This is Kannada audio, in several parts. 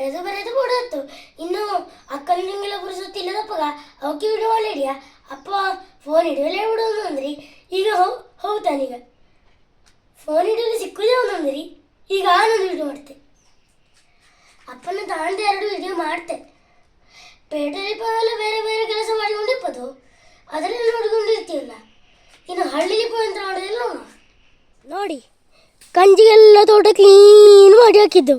ಬರೆದು ಬರೆದು ಕೊಡತ್ತು. ಇನ್ನು ಅಕ್ಕನಿಗೆಲ್ಲ ಬುರಿಸುತ್ತಿಲ್ಲದಪ್ಪಗ ಅವಕ್ಕೆ ವಿಡಿಯೋ ಹಿಡಿಯ ಅಪ್ಪ ಫೋನ್ ಹಿಡಿಯಲೇ ಬಿಡೋದು ಅಂದ್ರಿ. ಈಗ ಹೌ ಹೌದಾನೀಗ ಫೋನ್ ಹಿಡಿಯಲು ಸಿಕ್ಕುದೇ ಅವನಂದ್ರಿ ಈಗ ನಾನು ವಿಡಿಯೋ ಮಾಡ್ತೆ. ಅಪ್ಪನ ತಾಂಡೆ ಎರಡು ವಿಡಿಯೋ ಮಾಡ್ತೆ. ಪೇಟೆಯಲ್ಲಿ ಎಲ್ಲ ಬೇರೆ ಬೇರೆ ಕೆಲಸ ಮಾಡಿಕೊಂಡಿಪ್ಪದು ಅದರಲ್ಲಿ ನೋಡಿಕೊಂಡಿರ್ತೀವಲ್ಲ ಇನ್ನು ಹಳ್ಳಿಲಿ ಅಂತ ನೋಡೋದಿಲ್ಲ ನೋಡಿ. ಕಂಜಿಗೆಲ್ಲ ತೋಟ ಕ್ಲೀನ್ ಮಾಡಿ ಹಾಕಿದ್ದು.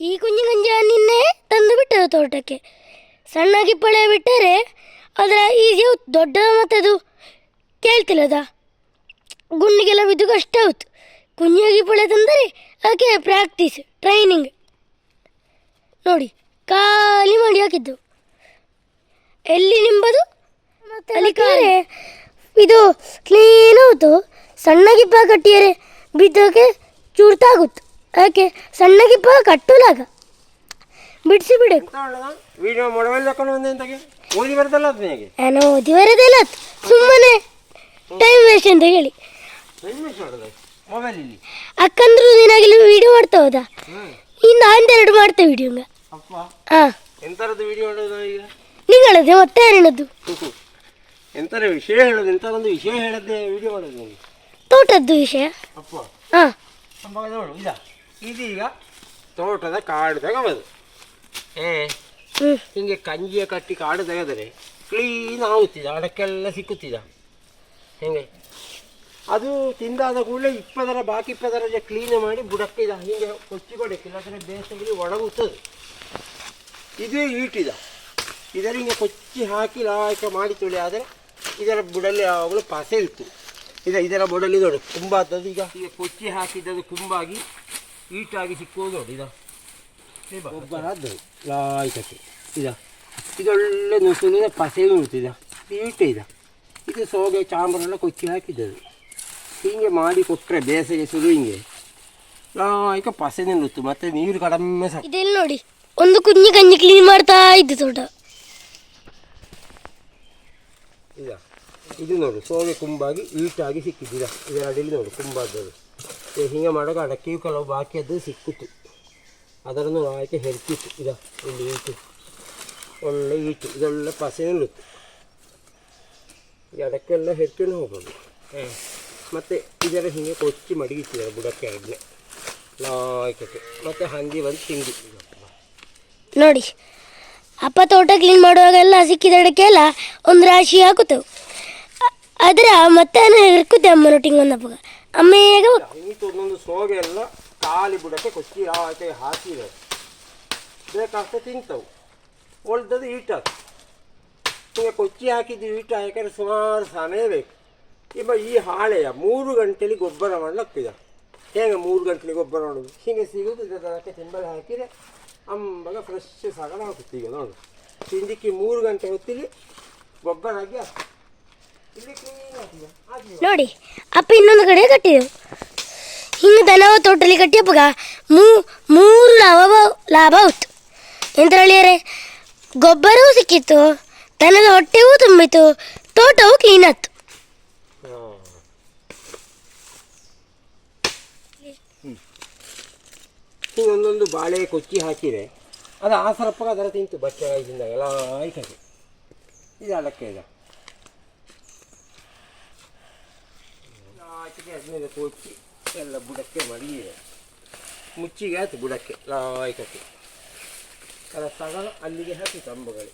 ಈ ಕುಂಜಿ ಗಂಜಿ ನಿನ್ನೆ ತಂದು ಬಿಟ್ಟರು ತೋಟಕ್ಕೆ. ಸಣ್ಣ ಪಳೆ ಬಿಟ್ಟರೆ ಅದರ ಈಸಿ ದೊಡ್ಡ ಮತ್ತದು ಕೇಳ್ತಿಲ್ಲದ? ಗುಂಡಿಗೆಲ್ಲ ಬಿದ್ದು ಕಷ್ಟ ಆಯ್ತು. ಕುಂಜಿಯಾಗಿ ಪಳೆ ತಂದರೆ ಅದಕ್ಕೆ ಪ್ರಾಕ್ಟೀಸ್ ಟ್ರೈನಿಂಗ್ ನೋಡಿ ಖಾಲಿ ಮಾಡಿ ಹಾಕಿದ್ದು. ಎಲ್ಲಿ ನಿಂಬದು? ಅಲ್ಲಿ ಕರೆ. ಇದು ಕ್ಲೀನ್ ಆಯ್ತು. ಸಣ್ಣಗಿಪ್ಪ ಕಟ್ಟಿಯರೆ ಬಿದ್ದೋಕೆ ಚೂರ್ತಾಗುತ್ತು. ಯಾಕೆ ಸಣ್ಣಗೆ ಪ ಕಟ್ಟುಲಾಗ ಬಿಡಿಸಿ ಬಿಡಬೇಕು ವಿಡಿಯೋ ಮೊಬೈಲ್ ತಕೊಂಡು ಬಂದೆ ಎಂತಗೆ ಓದಿ ಬರದಲ್ಲ ಅದು ನಿನಗೆ? ನಾನು ಓದಿ ಬರೋದಿಲ್ಲ ಸುಮ್ಮನೆ ಟೈಮ್ ವೇಸ್ಟ್ ಅಂತ ಹೇಳಿ. ಮೊಬೈಲ್ ಇಲ್ಲಿ ಅಕ್ಕಂದ್ರು ದಿನಾಗಲೂ ವಿಡಿಯೋ ಮಾಡ್ತಾ ಹೋದ? ಇನ್ನು ಎರಡು ಮಾಡ್ತೆ ವಿಡಿಯೋಂಗ ಅಪ್ಪ. ಹಾಂ. ಎಂಥರದ್ದು ವಿಡಿಯೋ ಮಾಡೋದು ಈಗ? ನಿಗಳದೆ ಮತ್ತೆ ಯಾರೇನದ್ದು ಎಂಥರ ವಿಷಯ ಹೇಳೋದು ಎಂಥದೊಂದು ವಿಷಯ ಹೇಳದೆ ವಿಡಿಯೋ ಮಾಡೋದು ನೀನು? ತೋಟದ್ದು ವಿಷಯ. ಅಪ್ಪ. ಹಾಂ. ಅಪ್ಪ ನೋಡು ಇದ? ಇದೀಗ ತೋಟದ ಕಾಡು ತಗೋಬೋದು ಏ ಹಿಂಗೆ ಕಂಜಿಯ ಕಟ್ಟಿ ಕಾಡು ತೆಗೆದರೆ ಕ್ಲೀನ್ ಆಗುತ್ತಿದ ಅಡಕ್ಕೆಲ್ಲ ಸಿಕ್ಕುತ್ತಿದ. ಹಿಂಗೆ. ಅದು ತಿಂದಾದ ಕೂಡಲೇ ಇಪ್ಪದರ ಬಾಕಿ ಇಪ್ಪದರ ಕ್ಲೀನ್ ಮಾಡಿ ಬುಡಕ್ಕೆ ಇದ ಹಿಂಗೆ ಕೊಚ್ಚಿ ಕೊಡಕ್ಕೆ ಇಲ್ಲಾಂದರೆ ಬೇಸಿಗೆ ಒಣಗುತ್ತದೆ. ಇದು ಈಟಿದ ಇದರ ಹಿಂಗೆ ಕೊಚ್ಚಿ ಹಾಕಿ ಲಾಯಕ ಮಾಡಿ ತೊಳಿ ಆದರೆ ಇದರ ಬುಡಲ್ಲಿ ಯಾವಾಗಲೂ ಪಸೆ ಇತ್ತು ಇದ ಇದರ ಬುಡಲ್ಲಿ ನೋಡು ತುಂಬ ಆದದ್ದು ಈಗ ಈಗ ಕೊಚ್ಚಿ ಹಾಕಿದ್ದದು ಕುಂಬಾಗಿ ಈಟಾಗಿ ಸಿಕ್ಕುವುದು ನೋಡಿ ಇದ. ಗೊಬ್ಬರ ಅದು ಇದ. ಇದೊಳ್ಳೆ ನುಸುನಿದ ಪಸೆ ಉಳ್ತಿದ ಈಟ ಇದ. ಇದು ಸೋಗೆ ಚಾಂಬರೆಲ್ಲ ಕೊಚ್ಚಿ ಹಾಕಿದ್ದದು. ಹೀಗೆ ಮಾಡಿ ಕೊಟ್ಟರೆ ಬೇಸಿಗೆ ಸುರು ಹಿಂಗೆ. ಲಾಯ್ಕ ಪಸೆ ನಿಲ್ಲುತ್ತು ಮತ್ತೆ ನೀರು ಕಡಮೆ ಸಾಕು ಇದೆಲ್ಲ ನೋಡಿ ಒಂದು ಕುಂಜಿ ಗಂಜಿ ಕ್ಲೀನ್ ಮಾಡ್ತಾ ಇದ್ದು ತೋಟ. ಇದ. ಇದು ನೋಡು ಸೋಗೆ ಕುಂಬಾಗಿ ಈಟಾಗಿ ಸಿಕ್ಕಿದ್ದಿದ ಇದರಲ್ಲಿ ನೋಡು ಕುಂಬಾದದು ಹಿಂಗೆ ಮಾಡೋಕೆ ಅಡಕೆಯು ಕೆಲವು ಅದು ಸಿಕ್ಕಿತ್ತು. ಅದರನ್ನು ಆಯ್ಕೆ ಹೆರ್ತಿತ್ತು ಇದು ಇಲ್ಲಿ ಈಟು. ಒಳ್ಳೆ ಈಟು. ಇದೊಳ್ಳೆ ಪಸೆ ಎಡಕ್ಕೆಲ್ಲ ಈ ಅಡಕ್ಕೆಲ್ಲ ಹೆರ್ಕೊಂಡು ಹೋಗೋದು. ಮತ್ತು ಇದರ ಹಿಂಗೆ ಕೊಚ್ಚಿ ಮಡಗಿತ್ತು ಬುಡಕ್ಕೆ ಎರಡನೇ. ಲಾಯ್ಕಕ್ಕೆ. ಮತ್ತು ಹಂದಿ ಬಂದು ತಿಂಡಿ ನೋಡಿ ಅಪ್ಪ ತೋಟ ಕ್ಲೀನ್ ಮಾಡುವಾಗೆಲ್ಲ ಸಿಕ್ಕಿದ ಅಡಕ್ಕೆಲ್ಲ ಒಂದು ರಾಶಿ ಹಾಕುತ್ತೇವೆ. ಅದರ ಮತ್ತೆ ಇರ್ಕುತ್ತೆ ಅಮ್ಮನೊಟ್ಟಿಗೆ ಒಂದು ಅಮ್ಮ ಹೇಗ ಈಟು ಒಂದೊಂದು ಸೋಗೆ ಎಲ್ಲ ಖಾಲಿ ಬುಡಕ್ಕೆ ಕೊಚ್ಚಿ ಆಕೆ ಹಾಕಿದ್ದಾರೆ ಬೇಕಾಗ್ತದೆ ತಿಂತವು. ಒಳ್ದದು ಈಟಾತು ಹಿಂಗೆ ಕೊಚ್ಚಿ ಹಾಕಿದ್ದು ಈಟ ಹಾಕಿದ್ರೆ ಸುಮಾರು ಸಮಯ ಬೇಕು. ಇವ ಈ ಹಾಳೆಯ ಮೂರು ಗಂಟೆಲಿ ಗೊಬ್ಬರ ಮಾಡಲಾಗ್ತದೆ ಹೇಗೆ ಮೂರು ಗಂಟೆಲಿ ಗೊಬ್ಬರ ಮಾಡೋದು? ಹೀಗೆ ಸಿಗೋದು ಇದಕ್ಕೆ ತಿಂಬಲ್ ಹಾಕಿದರೆ ಅಂಬಾಗ ಫ್ರೆಶ್ ಸಗಣ ಆಗುತ್ತೆ ಈಗ ನೋಡು. ತಿಂದಿಕ್ಕೆ ಮೂರು ಗಂಟೆ ಹೊತ್ತಿಗೆ ಗೊಬ್ಬರ ಹಾಕಿ ಹಾಕು. ಇಲ್ಲಿ ಕ್ಲೀನ್ ಆಗ್ತದೆ ಹಾಕಿ ನೋಡಿ, ಅಪ್ಪ ಇನ್ನೊಂದು ಕಡೆ ಕಟ್ಟಿದೆವು ಹಿಂಗೆ ದನವ ತೋಟದಲ್ಲಿ ಕಟ್ಟಿಯಪ್ಪಗ ಮೂ, ಮೂರು ಲಾಭ ಲಾಭ ಆಯ್ತು ಎಂತ ಹೇಳಿದರೆ ಗೊಬ್ಬರವೂ ಸಿಕ್ಕಿತ್ತು, ದನದ ಹೊಟ್ಟೆಗೂ ತುಂಬಿತು ತೋಟವು ಕ್ಲೀನ್ ಆಯ್ತು. ಒಂದೊಂದು ಬಾಳೆ, ಕೊಚ್ಚಿ ಹಾಕಿದರೆ ಅದು ಆ ಸರಪ್ಪಾಗ ಅದರ ತಿಂತು, ಬಟ್ಟೆ ಎಲ್ಲ ಆಯ್ತದೆ ಇದು ಅದಕ್ಕೆ ಇದು. ಆಚೆಗೆ ಹದಿನೈದು ಕೊಚ್ಚಿ ಎಲ್ಲ ಬುಡಕ್ಕೆ ಮಡಗಿದೆ ಮುಚ್ಚಿಗೆ ಆಯ್ತು ಬುಡಕ್ಕೆ. ಲಾಯ್ಕಕ್ಕೆ. ಅದರ ಸಗಲ ಅಲ್ಲಿಗೆ ಹಾಕಿ ಕಂಬಗಳು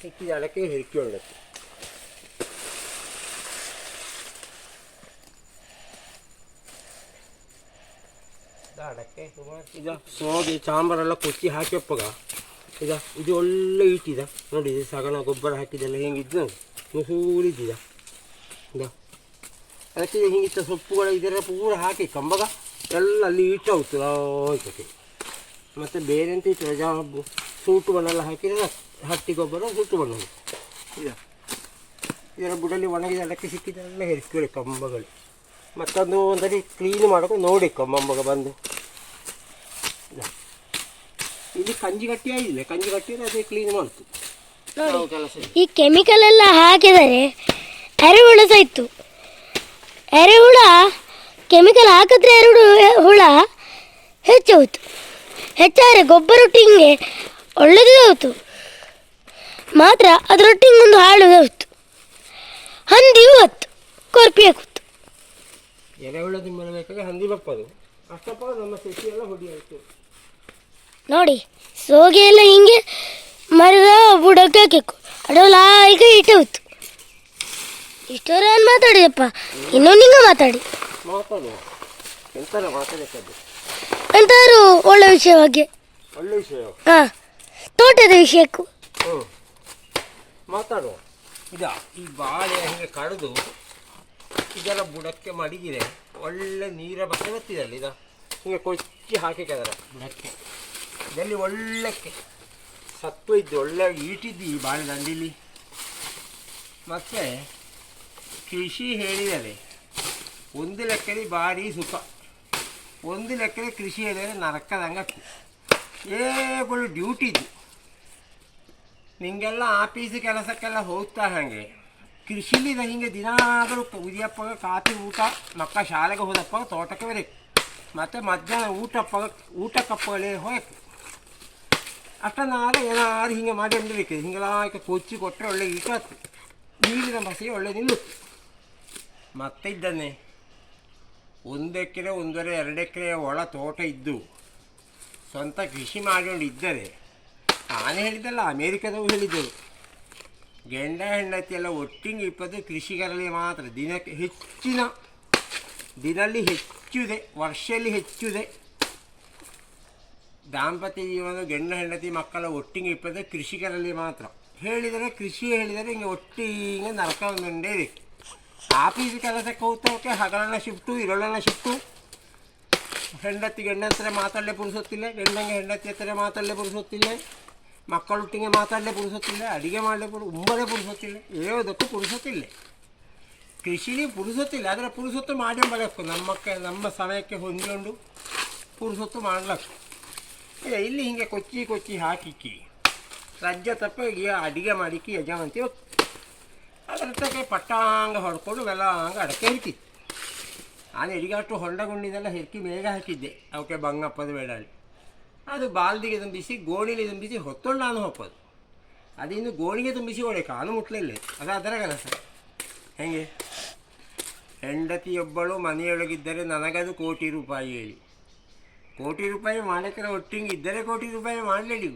ಸಿಕ್ಕಿದ ಅದಕ್ಕೆ ಹಿಡ್ಕೊಳ್ಳುತ್ತೆ ದಾಡಕ್ಕೆ ಇದು ಸೋಗೆ ಸಾಂಬಾರೆಲ್ಲ ಕೊಚ್ಚಿ ಹಾಕ್ಯಪ್ಪಗ ಇದ ಇದು ಒಳ್ಳೆ ಇಟ್ಟಿದ ನೋಡಿ, ಇದು ಸಗಣ ಗೊಬ್ಬರ ಹಾಕಿದೆಲ್ಲ ಹೆಂಗಿದ್ದು ಮುಸೂಲಿದ್ದಿದ ಇದ ಅದಕ್ಕೆ ಹಿಂಗಿತ್ತ ಸೊಪ್ಪುಗಳು ಇದೆಲ್ಲ ಪೂರ ಹಾಕಿ ಕಂಬಗ ಎಲ್ಲ ಅಲ್ಲಿ ಇಟ್ಟು ಹೋಗ್ತು. ಮತ್ತೆ ಮತ್ತು ಬೇರೆ ಅಂತ ಇತ್ತು ರಜಾ ಸೂಟು ಬಣ್ಣೆಲ್ಲ ಹಾಕಿದ್ರೆ ಹಟ್ಟಿ ಗೊಬ್ಬರ ಸೂಟು ಬಣ್ಣ. ಇದ ಇದರ ಬುಡಲ್ಲಿ ಒಣಗಿದ ಅದಕ್ಕೆ ಸಿಕ್ಕಿದೆಲ್ಲ ಹೆರಿಸ್ಕೊಳ್ಳಿ ಕಂಬಗಳು. ಮತ್ತೊಂದು ಒಂದರಿ ಕ್ಲೀನ್ ಮಾಡೋಕೆ ನೋಡಿ ಕಂಬಂಬಗ ಬಂದು. ಇಲ್ಲಿ ಕಂಜಿ ಕಟ್ಟಿ ಆಗಿಲ್ಲ ಕಂಜಿ ಕಟ್ಟಿದ್ರೆ ಅದೇ ಕ್ಲೀನ್ ಮಾಡ್ತು. ಈ ಕೆಮಿಕಲ್ ಎಲ್ಲ ಹಾಕಿದರೆ ಎರೆಹುಳ ಸಹ ಇತ್ತು ಎರೆಹುಳ ಕೆಮಿಕಲ್ ಹಾಕಿದ್ರೆ ಎರಡು ಹುಳ ಹೆಚ್ಚು ಹೆಚ್ಚಾದರೆ ಗೊಬ್ಬರ ಗೊಬ್ಬರೊಟ್ಟಿಗೆ ಒಳ್ಳೆದೇ ಹೋಯ್ತು. ಮಾತ್ರ ಅದರೊಟ್ಟಿಗೆ ಒಂದು ಹಾಳು ಹೋಯ್ತು. ಹಂದಿ ಹತ್ತು ಕೊರ್ಪಿ ಹಾಕುತ್ತು ಹಂದಿ ಬಪ್ಪದು ಅಷ್ಟಪ್ಪ ನಮ್ಮ ಸಸಿ ಎಲ್ಲ ಹೊಡಿ ನೋಡಿ ಸೋಗೆ ಎಲ್ಲ ಹಿಂಗೆ ಮರದ ಬುಡಕ್ಕೆ ಹಾಕಿಕ್ಕು ಅಡವಲ್ಲ ಈಗ ಇಟ್ಟು ಹೋಯ್ತು. ಇಷ್ಟರ ಏನು ಮಾತಾಡಿದಪ್ಪ? ಇನ್ನೊಂದು ನಿಂಗ ಮಾತಾಡಿ. ಮಾತಾಡುವ ಎಂತರ ಮಾತಾಡಕ್ಕದ್ದು ಒಳ್ಳೆ ವಿಷಯ ಬಗ್ಗೆ. ಒಳ್ಳೆ ವಿಷಯ? ಹಾಂ ತೋಟದ ವಿಷಯಕ್ಕೂ. ಹ್ಞೂ ಮಾತಾಡುವ ಇದ ಈ ಬಾಳೆ ಹೀಗೆ ಕಡಿದು ಇದರ ಬುಡಕ್ಕೆ ಮಡಗಿದೆ ಒಳ್ಳೆ ನೀರ ಬಟ್ಟೆ ಬರ್ತಿದಲ್ಲ ಇದ? ಹಿಂಗೆ ಕೊಚ್ಚಿ ಹಾಕಿಕ್ಕೆ ಅದರ ಬುಡಕ್ಕೆ. ಇದರಲ್ಲಿ ಒಳ್ಳೆ ಕೆ- ಸತ್ವ ಇದ್ದು ಒಳ್ಳೆ ಈಟಿದ್ದು ಈ ಬಾಳೆ ದಂಡಿಲಿ. ಮತ್ತು ಕೃಷಿ ಹೇಳಿದರೆ ಒಂದು ಲೆಕ್ಕದಲ್ಲಿ ಭಾರಿ ಸುಖ ಒಂದು ಲೆಕ್ಕದಲ್ಲಿ ಕೃಷಿ ಹೇಳಿದರೆ ನರಕದಂಗೆ ಏಗಳು ಡ್ಯೂಟಿ ಇದು ನಿಂಗೆಲ್ಲ ಆಫೀಸ್ ಕೆಲಸಕ್ಕೆಲ್ಲ ಹೋಗ್ತಾ ಹಾಗೆ ಕೃಷಿಲಿ ಇದು ಹಿಂಗೆ ದಿನಾದರೂ ಉದಿಯಪ್ಪಾಗ ಕಾಫಿ ಊಟ ಮಕ್ಕ ಶಾಲೆಗೆ ಹೋದಪ್ಪಾಗ ತೋಟಕ್ಕೆ ಬರಬೇಕು ಮತ್ತು ಮಧ್ಯಾಹ್ನ ಊಟಪ್ಪಾಗ ಊಟಕ್ಕಪ್ಪಗಳೇ ಹೋಗಬೇಕು ಅಷ್ಟನ್ನಾದ್ರೆ ಏನಾದ್ರು ಹಿಂಗೆ ಮಾಡಿ ಅಂದಿರಬೇಕು ಹಿಂಗೆಲ್ಲ ಈಗ ಕೊಚ್ಚಿ ಕೊಟ್ಟರೆ ಒಳ್ಳೆ ಈಟ ನೀರಿನ ಬಸಿ ಒಳ್ಳೆ ನಿಲ್ಲುತ್ತೆ ಮತ್ತೆ ಇದ್ದಾನೆ ಒಂದು ಎಕರೆ ಒಂದೂವರೆ ಎರಡು ಎಕರೆ ಒಳ ತೋಟ ಇದ್ದು, ಸ್ವಂತ ಕೃಷಿ ಮಾಡಿಕೊಂಡು ಇದ್ದರೆ ನಾನು ಹೇಳಿದ್ದಲ್ಲ ಅಮೇರಿಕದವು ಹೇಳಿದ್ದರು. ಗೆಂಡ, ಹೆಂಡತಿ ಎಲ್ಲ ಒಟ್ಟಿಗೆ ಇಪ್ಪತ್ತು ಕೃಷಿಕರಲ್ಲಿ ಮಾತ್ರ, ದಿನಕ್ಕೆ ಹೆಚ್ಚಿನ ದಿನಲ್ಲಿ ಹೆಚ್ಚಿದೆ ವರ್ಷದಲ್ಲಿ ಹೆಚ್ಚಿದೆ. ದಾಂಪತ್ಯ ಜೀವನ ಗಂಡ, ಹೆಂಡತಿ, ಮಕ್ಕಳ ಒಟ್ಟಿಗೆ ಇಪ್ಪತ್ತು ಕೃಷಿಕರಲ್ಲಿ ಮಾತ್ರ. ಹೇಳಿದರೆ, ಕೃಷಿ ಹೇಳಿದರೆ, ಹಿಂಗೆ ಒಟ್ಟಿಗೆ ನರಕ ಇದೆ ಆಫೀಸ್ ಕೆಲಸಕ್ಕೆ ಹೋಗ್ತೋಕೆ ಹಗಲನ್ನ ಶಿಫ್ಟು ಇರಳನ್ನ ಶಿಫ್ಟು. ಹೆಂಡತಿ ಗಂಡ ಹತ್ರ ಮಾತಾಡಲೇ ಪುರುಸೊತ್ತಿಲ್ಲ. ಗಂಡಂಗೆ ಹೆಂಡತಿ ಹತ್ರ ಮಾತಾಡಲೇ ಪುರುಸೊತ್ತಿಲ್ಲ. ಮಕ್ಕಳೊಟ್ಟಿಗೆ ಮಾತಾಡಲೇ ಪುರುಸೊತ್ತಿಲ್ಲ. ಅಡುಗೆ ಮಾಡಲೇ ಪುರು ಉಂಬಲೇ ಪುರುಸೊತ್ತಿಲ್ಲ. ಏದಕ್ಕೂ ಪುರುಸೊತ್ತಿಲ್ಲ. ಕೃಷಿಲಿ ಪುರುಸೊತ್ತಿಲ್ಲ. ಆದರೆ ಪುರುಸೊತ್ತು ಮಾಡಬೇಕು ನಮ್ಮ ಕ- ನಮ್ಮ ಸಮಯಕ್ಕೆ ಹೊಂದಿಕೊಂಡು ಪುರುಸೊತ್ತು ಮಾಡಲಕ್ಕು. ಏ, ಇಲ್ಲಿ ಹಿಂಗೆ ಕೊಚ್ಚಿ ಕೊಚ್ಚಿ ಹಾಕಿಕ್ಕಿ. ರಜ್ಜ ತಪ್ಪ ಅಡುಗೆ ಅಡಿಗೆ ಮಾಡಿಕ್ಕಿ ಯಜಮಾಂತಿ ಅದ್ರ ತಕ್ಕೆ ಪಟ್ಟಾಂಗ ಹೊಡ್ಕೊಂಡು ಮೆಲ್ಲಂಗ ಅಡಕೆ ಹಿಡ್ತಿತ್ತು ನಾನು ಹೊಂಡ ಗುಂಡಿನೆಲ್ಲ ಹೆರ್ಕಿ ಮೇಗ ಹಾಕಿದ್ದೆ. ಅವಕ್ಕೆ ಬಂಗಪ್ಪದ ಬೇಡ ಅದು ಬಾಲ್ದಿಗೆ ತುಂಬಿಸಿ, ಗೋಣಿಲಿ ತುಂಬಿಸಿ ಹೊತ್ತೊಂಡು ನಾನು ಹೊಪ್ಪದು ಅದಿನ್ನು ಗೋಣಿಗೆ ತುಂಬಿಸಿ ಒಳ್ಳೆ ಕಾಲು ಮುಟ್ಲಿಲ್ಲ. ಅದು ಅದರ ಕೆಲಸ ಹೆಂಗೆ? ಹೆಂಡತಿಯೊಬ್ಬಳು ಮನೆಯೊಳಗಿದ್ದರೆ ನನಗದು ಕೋಟಿ ರೂಪಾಯಿ ಹೇಳಿ. ಕೋಟಿ ರೂಪಾಯಿ ಮಾಲೀಕರ ಒಟ್ಟಿಗೆ ಇದ್ದರೆ ಕೋಟಿ ರೂಪಾಯಿ ಮಾಡಲೇಳಿ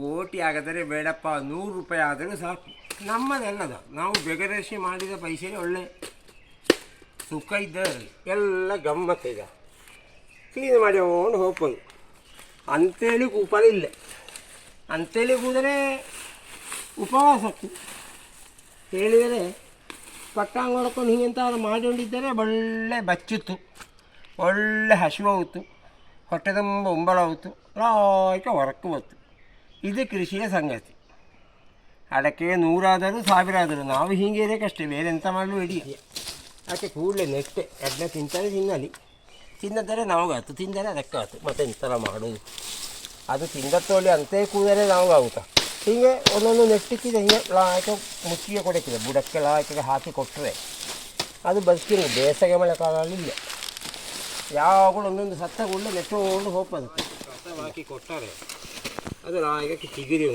ಕೋಟಿ ಆಗದರೆ ಬೇಡಪ್ಪ, ನೂರು ರೂಪಾಯಿ ಆದರೂ ಸಾಕು. ನಮ್ಮದೆಲ್ಲದ. ನಾವು ಬೆಗರಸಿ ಮಾಡಿದ ಪೈಸೆ ಒಳ್ಳೆ ಸುಖ ಇದ್ದರೆ ಎಲ್ಲ ಗಮ್ಮತ್ತು ಈಗ. ಕ್ಲೀನ್ ಮಾಡ್ಕೊಂಡು ಹೋಗ್ಬೋದು. ಅಂತೇಳಿ ಕೂಪಲ ಇಲ್ಲ. ಅಂತೇಳಿ ಕೂದರೆ ಉಪವಾಸಕ್ಕೆ. ಹೇಳಿದರೆ ಪಟ್ಟಾಂಗ ಹೊಡ್ಕೊಂಡು ಅವ್ರು ಮಾಡಿಕೊಂಡಿದ್ದರೆ ಒಳ್ಳೆ ಬಚ್ಚಿತ್ತು. ಒಳ್ಳೆ ಹಸಿವಾಗುತ್ತು ಹೊಟ್ಟೆ ತುಂಬ ಉಂಬಳ ಹೋಯ್ತು. ಲಾಯ್ಕ ಹೊರಕ್ಕೆ ಹೋಯ್ತು. ಇದು ಕೃಷಿಯ ಸಂಗತಿ. ಅಡಕೆ ನೂರಾದರೂ ಸಾವಿರ ಆದರೂ ನಾವು ಹೀಗೆ ಇರೋಕ್ಕಷ್ಟೇ ಬೇರೆ ಎಂತ ಮಾಡಲು ಇಡೀ ಅದಕ್ಕೆ ಕೂಡಲೇ ನೆಟ್ಟೆ ಎಡ್ಡೆ ತಿಂತಾರೆ ತಿನ್ನಲಿ. ತಿನ್ನದರೆ ನಮಗಾಯ್ತು ತಿಂದರೆ ಅದಕ್ಕೆ ಆಯ್ತು ಮತ್ತೆ ಎಂತೆಲ್ಲ ಮಾಡೋದು ಅದು ತಿಂದತ್ತೋಳಿ ಅಂತೇ ಕೂದರೆ ನಮಗಾಗುತ್ತಾ ಹೀಗೆ ಒಂದೊಂದು ನೆಟ್ಟಿಕ್ಕಿದೆ, ಹಿಂಗೆ ಲಾಯ್ಕ ಮುಚ್ಚಿಗೆ ಕೊಡಕ್ಕಿದೆ. ಬುಡಕ್ಕೆ ಲಾಯಕ್ಕೆ ಹಾಕಿ ಕೊಟ್ಟರೆ ಅದು ಬದುಕಿರೋ ಬೇಸಿಗೆ ಮಳೆಗಾಲದಲ್ಲಿ ಇಲ್ಲ. ಯಾವಾಗಲೂ ಒಂದೊಂದು ಸತ್ತ ಗುಳ್ಳೆ ನೆಟ್ಟುಕೊಂಡು ಹೋಗ್ಬೋದು ಹಾಕಿ ಕೊಟ್ಟರೆ ಅದು ಲಾಯಕ್ಕೆ ಚಿಗಿರಿ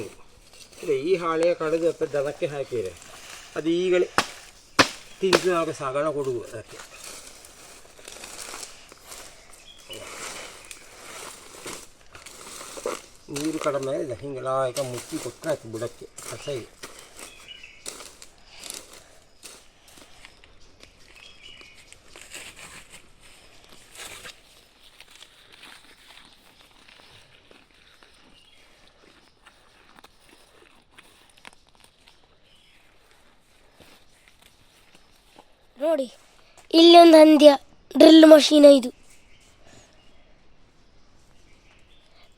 ಇದೆ ಈ ಹಾಳೆಯ ಕಡೆದು ಅಪ್ಪ ದನಕ್ಕೆ ಹಾಕಿದರೆ ಅದು ಈಗಲೇ ತಿಂದು ಆಗ ಸಗಣ ಕೊಡುವುದು ಅದಕ್ಕೆ ನೀರು ಕಡಿಮೆ ಇದೆ ಹಿಂಗೆ ಲಾಯಕ ಮುಚ್ಚಿ ಕೊಟ್ಟರೆ ಆಯ್ತು ಬುಡಕ್ಕೆ ಕಸ ಇದೆ ನೋಡಿ. ಇಲ್ಲೊಂದು ಹಂದ್ಯ, ಡ್ರಿಲ್ ಮಷೀನ್ ಇದು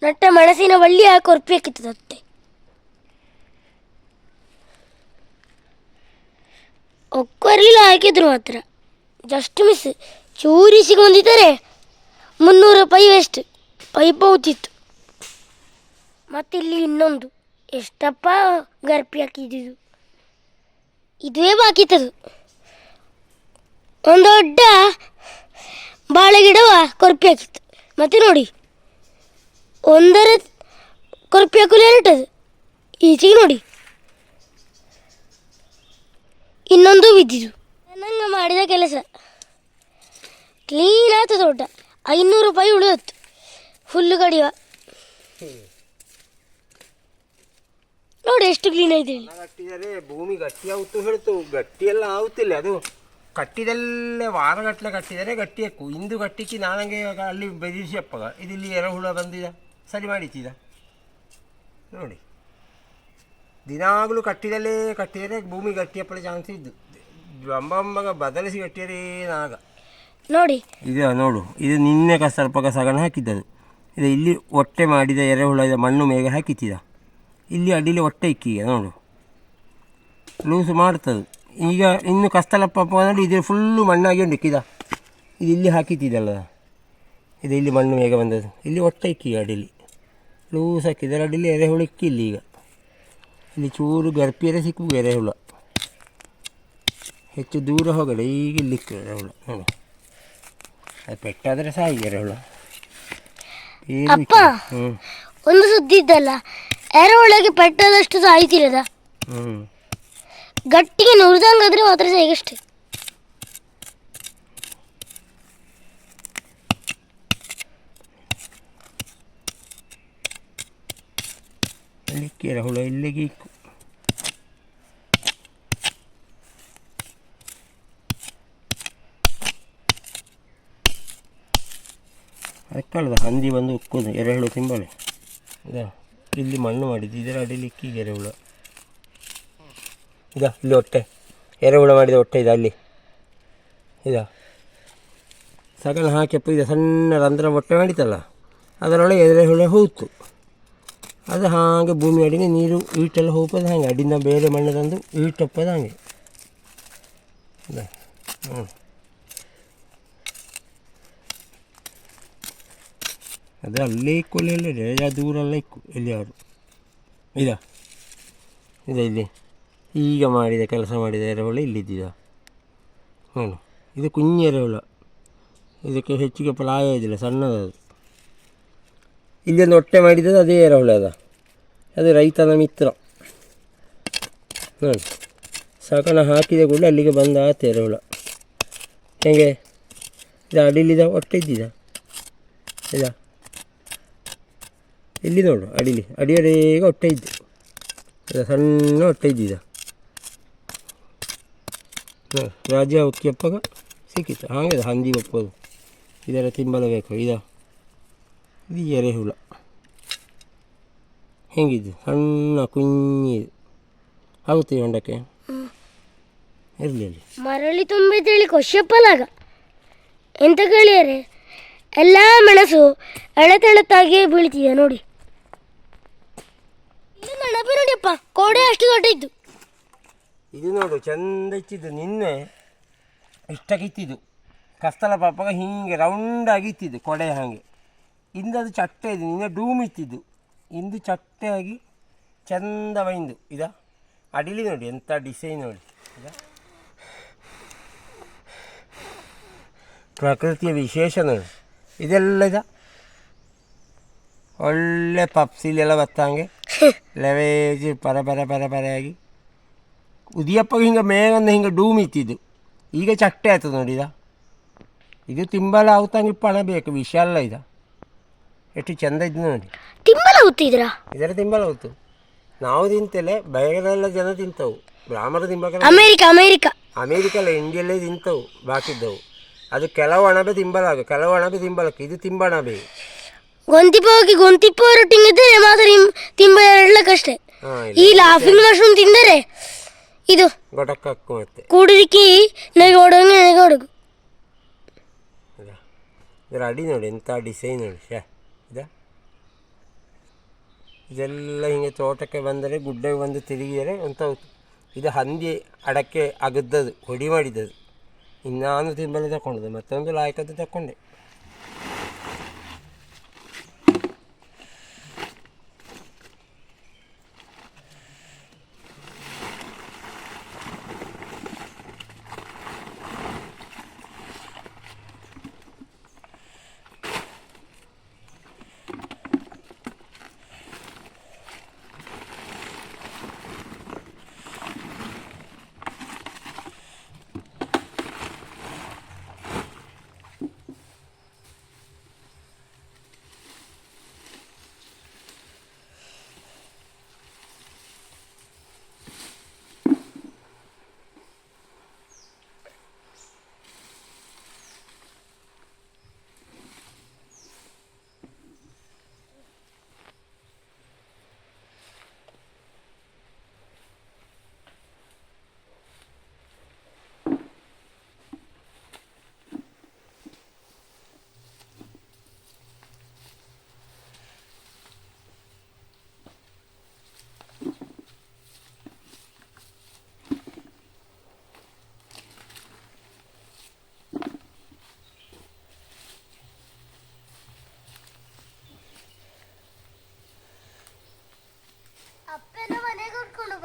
ನಟ್ಟ ಮೆಣಸಿನ ಬಳ್ಳಿ ಹಾಕಿ ಅತ್ತೆ ಒಕ್ಕರಿಲ್ಲ ಹಾಕಿದ್ರು ಮಾತ್ರ. ಜಸ್ಟ್ ಮಿಸ್, ಚೂರಿ ಸಿಗೊಂದಿದ್ದಾರೆ ಮುನ್ನೂರು ರೂಪಾಯಿ ವೇಸ್ಟ್ ಪೈಪ್ ಹೋಗ್ತಿತ್ತು ಮತ್ತಿಲ್ಲಿ ಇನ್ನೊಂದು, ಎಷ್ಟಪ್ಪ ಗರ್ಪಿ ಹಾಕಿದ್ದು ಇದುವೇ ಬಾಕಿತ್ತದು. ಒಂದು ದೊಡ್ಡ ಬಾಳೆ ಗಿಡವ ಕೊರ್ಪಿ ಹಾಕಿತ್ತು. ಮತ್ತೆ ನೋಡಿ, ಒಂದರ ಕೊರ್ಪಿ ಹಾಕಲು ಎರಟದು ಈಚೆಗೆ ನೋಡಿ. ಇನ್ನೊಂದು ಬಿದ್ದಿದ್ದು. ನಂಗೆ ಮಾಡಿದ ಕೆಲಸ. ಕ್ಲೀನ್ ಆಯ್ತು ದೊಡ್ಡ. ಐನೂರು ರೂಪಾಯಿ ಉಳಿದತ್ತು. ಹುಲ್ಲು ಕಡಿಯುವ ನೋಡಿ ಎಷ್ಟು ಕ್ಲೀನ್ ಕಟ್ಟಿದರೆ ಭೂಮಿ ಗಟ್ಟಿ ಆಗುತ್ತೋ ಹೇಳ್ತು. ಗಟ್ಟಿ ಎಲ್ಲ ಆಗುತ್ತಿಲ್ಲ ಅದು. ಕಟ್ಟಿದಲ್ಲೇ ವಾರಗಟ್ಟಲೆ ಕಟ್ಟಿದರೆ ಗಟ್ಟಿ ಅಕ್ಕು ಇಂದು ಗಟ್ಟಿಕ್ಕಿ ನಾನಂಗೆ ಇವಾಗ ಅಲ್ಲಿ ಬೆದಿಸಿ ಅಪ್ಪಗ. ಇದಿಲ್ಲಿ ಎರೆಹುಳ ಬಂದಿದ. ಸರಿ ಮಾಡಿತ್ತಿದ ನೋಡಿ. ದಿನಾಗಲೂ ಕಟ್ಟಿದಲ್ಲೇ ಕಟ್ಟಿದರೆ ಭೂಮಿ ಗಟ್ಟಿ ಅಪ್ಪಳ ಚಾನ್ಸ್ ಇದ್ದು. ಬಂಬಂಬಗ ಬದಲಿಸಿ ಕಟ್ಟಿದರೆ ನಾಗ ನೋಡಿ. ಇದು ನೋಡು. ಇದು ನಿನ್ನೆ ಕಸ ಸ್ವಲ್ಪ ಕ ಸಗಣ ಹಾಕಿದ್ದದು. ಇದು ಇಲ್ಲಿ ಹೊಟ್ಟೆ ಮಾಡಿದ ಎರೆಹುಳ ಇದು ಮಣ್ಣು ಮೇಗೆ ಹಾಕಿತ್ತಿದ ಇಲ್ಲಿ ಅಡಿಲಿ ಹೊಟ್ಟೆ ಇಕ್ಕೀಗ ನೋಡು. ಲೂಸು ಮಾಡ್ತದೆ. ಈಗ ಇನ್ನು ಕಸ್ತಲಪ್ಪ ನೋಡಿ ಇದು ಫುಲ್ಲು ಮಣ್ಣಾಗಿ ಉಂಡಿಕ್ಕಿದ ಇದು ಇಲ್ಲಿ ಹಾಕಿತ್ತಿದ್ದಲ್ಲ ಇದು ಇಲ್ಲಿ ಮಣ್ಣು ಹೇಗೆ ಬಂದದ್ದು. ಇಲ್ಲಿ ಒಟ್ಟೆ ಇಕ್ಕಿ ಅಡಿಲಿ. ಲೂಸ್ ಹಾಕಿದರೆ ಅಡಿಲಿ ಎರೆಹುಳು ಇಕ್ಕಿಲ್ಲ ಈಗ. ಇಲ್ಲಿ ಚೂರು ಗರ್ಪಿಯರೆ ಸಿಕ್ಕು ಎರೆಹುಳ ಹೆಚ್ಚು ದೂರ ಹೋಗಲ್ಲ ಈಗ ಇಲ್ಲಿ ಇಕ್ಕು ಎರೆಹುಳ ನೋಡು. ಅದು ಪೆಟ್ಟಾದರೆ ಸಹ ಎರೆಹುಳ ಒಂದು ಸುದ್ದಿ ಇದ್ದಲ್ಲ ಎರೆಹುಳಗೆ ಪೆಟ್ಟದಷ್ಟು ಸಾಯ್ತಿರದ ಹ್ಞೂ ಗಟ್ಟಿಗೆ ನುರಿದಂಗಾದ್ರೆ ಮಾತ್ರ ಇಲ್ಲಿಕ್ಕೆ ಎರೆಹುಳ ಇಲ್ಲಿಗೆ ಅದಕ್ಕಲ್ದ ಹಂದಿ ಬಂದು ಉಕ್ಕೋದು ಎರೆಹುಳು ತಿಂಬಳೆ. ಇಲ್ಲಿ ಮಣ್ಣು ಮಾಡಿದ್ದು, ಇದರ ಅಡಿಲಿ ಎರೆಹುಳು ಎರೆಹುಳ ಇದ, ಇಲ್ಲಿ ಹೊಟ್ಟೆ. ಎರೆಹುಳ ಮಾಡಿದ ಹೊಟ್ಟೆ ಇದೆ ಅಲ್ಲಿ. ಇದ. ಸಗಲ ಹಾಕಿಪ್ಪ ಇದೆ ಸಣ್ಣ ರಂಧ್ರ ಹೊಟ್ಟೆ ಮಾಡಿತಲ್ಲ ಅದರೊಳಗೆ ಎರೆಹುಳ ಹೋಯ್ತು. ಅದು ಹಾಗೆ ಭೂಮಿ ಅಡಿಗೆ, ನೀರು, ಈಟೆಲ್ಲ ಹೋಗ್ಬೋದು ಹಾಗೆ. ಅಡಿಂದ ಬೇರೆ ಮಣ್ಣು ತಂದು ಈಟಪ್ಪದು ಹಾಗೆ. ಹ್ಞೂ ಅದು ಅಲ್ಲೇ ಇಕ್ಕು ಯಾ ದೂರಲ್ಲ ಇಕ್ಕು ಎಲ್ಲಿಯಾರು ಇದ. ಇದೆ ಇಲ್ಲಿ. ಈಗ ಮಾಡಿದ ಕೆಲಸ ಮಾಡಿದ ಎರೆಹುಳು ಇಲ್ಲಿದ್ದಿದ ಹ್ಞೂ ಇದು ಕುಂಜಿ ಎರೆಹುಳು. ಇದಕ್ಕೆ ಹೆಚ್ಚಿಗೆ ಪ್ರಾಯ ಇದಿಲ್ಲ ಸಣ್ಣದದು. ಇಲ್ಲೊಂದು ಹೊಟ್ಟೆ ಮಾಡಿದ್ದದು ಅದೇ ಎರೆಹುಳು ಅದ. ಅದು ರೈತನ ಮಿತ್ರ. ನೋಡಿ ಸಾಕಣ ಹಾಕಿದ ಕೂಡ ಅಲ್ಲಿಗೆ ಬಂದ ಆತ ಎರೆಹುಳು. ಹೇಗೆ? ಇದು ಅಡಿಲಿದ ಹೊಟ್ಟೆ ಇದ್ದಿದ? ಇಲ್ಲ. ಇಲ್ಲಿ ನೋಡು ಅಡಿಲಿ. ಅಡಿಯಡೆಗೆ ಹೊಟ್ಟೆ ಇದ್ದು. ಇದು ಸಣ್ಣ ಹೊಟ್ಟೆ ಇದ್ದಿದ? ನೋಡಿ, ರಾಜ್ಯ ಉಕ್ಕಿಯಪ್ಪಗ ಸಿಕ್ಕಿತ್ತು ಹಾಗೆ ಹಂದಿ ಒಪ್ಪೋದು ಇದರ ತಿಂಬಲಬೇಕು ಇದ ಇದು ಎರೆಹುಳ ಹೆಂಗಿದ್ದು? ಸಣ್ಣ ಕುಂಜಿ. ಆಗುತ್ತೆ ಹೊಂಡಕ್ಕೆ? ಇರಲಿ ಮರಳಿ ತುಂಬಿತೇಳಿ ಕೊಶ್ಯಪ್ಪನಾಗ. ಎಂತ ಕೇಳಿಯರೆ? ಎಲ್ಲ ಮೆಣಸು ಎಳೆತೆಳೆತಾಗಿಯೇ ಬೀಳ್ತಿದೆ ನೋಡಿ? ಇದು ನೆನಪು ನೋಡಿಯಪ್ಪ ಕೋಡೆ ಅಷ್ಟು ದೊಡ್ಡ ಇದ್ದು ಇದು ನೋಡು ಚಂದ ಇತ್ತಿದ್ದು ನಿನ್ನೆ. ಇಷ್ಟಕ್ಕಿತ್ತಿದ್ದು ಕಸ್ತಲ ಪಾಪಗ ಹಿಂಗೆ ರೌಂಡಾಗಿ ಇತ್ತಿದ್ದು ಕೊಡೆ ಹಾಗೆ. ಇಂದು ಅದು ಚಟ್ಟೆ ಇದು ನಿನ್ನೆ ಡೂಮ್ ಇತ್ತಿದ್ದು ಇಂದು ಚಟ್ಟೆಯಾಗಿ ಆಗಿ ಚಂದ ಬೈಂದು ಇದ? ಅಡಿಲಿ ನೋಡಿ ಎಂಥ ಡಿಸೈನ್ ನೋಡಿ. ಇದ? ಪ್ರಕೃತಿಯ ವಿಶೇಷ ನೋಡಿ. ಇದೆಲ್ಲ ಇದ? ಒಳ್ಳೆ ಪಪ್ಸಿಲೆಲ್ಲ ಬತ್ತಂಗೆ ಲೆವೇಜ್ ಪರ ಪರ ಪರ ಪರೆಯಾಗಿ ಉದಿಯಪ್ಪಗೆ ಹಿಂಗೆ ಮೇಗಂದ ಹಿಂಗೆ ಡೂಮ್ ಇತ್ತಿದ್ದು. ಈಗ ಚಟ್ಟೆ ಆಯ್ತದ ನೋಡಿದ ಇದು. ತಿಂಬಲ ಅವತಂಗೆ ಪಣ ಬೇಕು ವಿಷ ಅಲ್ಲ ಇದ. ಎಷ್ಟು ಚಂದ ಇದ್ದು ನೋಡಿ. ತಿಂಬಲ ಹೋಗ್ತಿದ್ರ ಇದರ ತಿಂಬಲ ಹೊತ್ತು ನಾವು ತಿಂತೇಲೆ ಬೇರೆಲ್ಲ ಜನ ತಿಂತವು. ಬ್ರಾಹ್ಮಣ ತಿಂಬಲ ಅಮೇರಿಕ ಅಮೇರಿಕ. ಅಮೇರಿಕಲ್ಲ ಇಂಡಿಯಲ್ಲೇ ತಿಂತವು ಬಾಕಿದ್ದವು. ಅದು ಕೆಲವು ಅಣಬೆ ತಿಂಬಲಾಗ ಕೆಲವು ಅಣಬೆ ತಿಂಬಲಕ್ಕೆ. ಇದು ತಿಂಬಣಬೆ ಗೊಂತಿಪ್ಪ ಹೋಗಿ ಗೊಂತಿಪ್ಪ ರೊಟ್ಟಿಂಗಿದ್ದರೆ ಮಾತ್ರ ನಿಮ್ಮ ತಿಂಬ ಎರಡ್ಲಕ್ಕಷ್ಟೇ ಹಾಂ ಈ ಲಾಫಿಂಗ್ ಮಶ್ರೂಮ್ ತಿಂದರೆ ಇದು ಕೂಡಿದಕ್ಕೆ ನೆಗೆ ಹೊಡೋಂಗೆ ನೆಗೆ ಹೊಡಗು. ಇದರ ಅಡಿ ನೋಡಿ ಎಂಥ ಡಿಸೈನ್ ನೋಡಿ ಶಾ ಇದ? ಇದೆಲ್ಲ ಹಿಂಗೆ ತೋಟಕ್ಕೆ ಬಂದರೆ ಗುಡ್ಡಗೆ ಬಂದು ತಿರುಗಿದರೆ ಅಂತ ಇದು ಹಂದಿ ಅಡಕ್ಕೆ ಅಗದ್ದದು ಹೊಡಿ ಮಾಡಿದ್ದದು. ಇನ್ನಾನು ತಿಂಬಲ್ಲಿ ತಗೊಂಡದು ಮತ್ತೊಂದು ಲಾಯಕದ್ದು ತಗೊಂಡೆ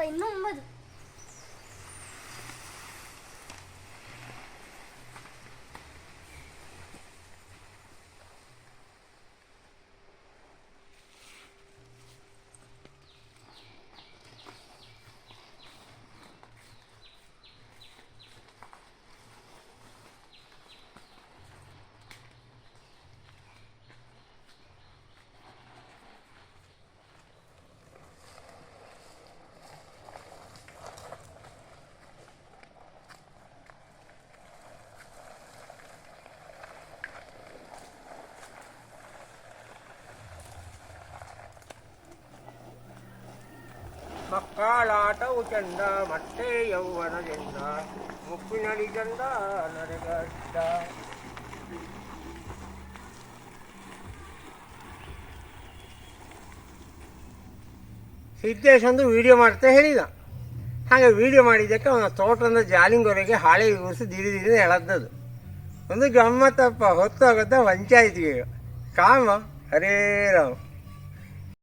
ಇನ್ನು ಒಂಬತ್ತು ಮಕ್ಕಳಾಟವು ಚಂದ, ಮತ್ತೆ ಯೌವನದಿಂದ ಮುಪ್ಪಿನಡಿ ಚಂದ ನರೆಗಡ್ಡ ಸಿದ್ದೇಶ್ ಒಂದು ವಿಡಿಯೋ ಮಾಡ್ತಾ ಹೇಳಿದ. ಹಾಗೆ ವಿಡಿಯೋ ಮಾಡಿದ್ದಕ್ಕೆ ಅವನ ತೋಟದ ಜಾಲಿಂಗೊರೆಗೆ ಹಾಳೆ ಉಸಿ ದಿಡಿ ದಿಡಿ ಎಳದ್ದದು. ಒಂದು ಗಮ್ಮತ್ತಪ್ಪ ಹೊತ್ತಾಗುತ್ತಾ ಪಂಚಾಯಿತಿಗೆ ಕಾಮ, ಹರೇ ರಾಮ.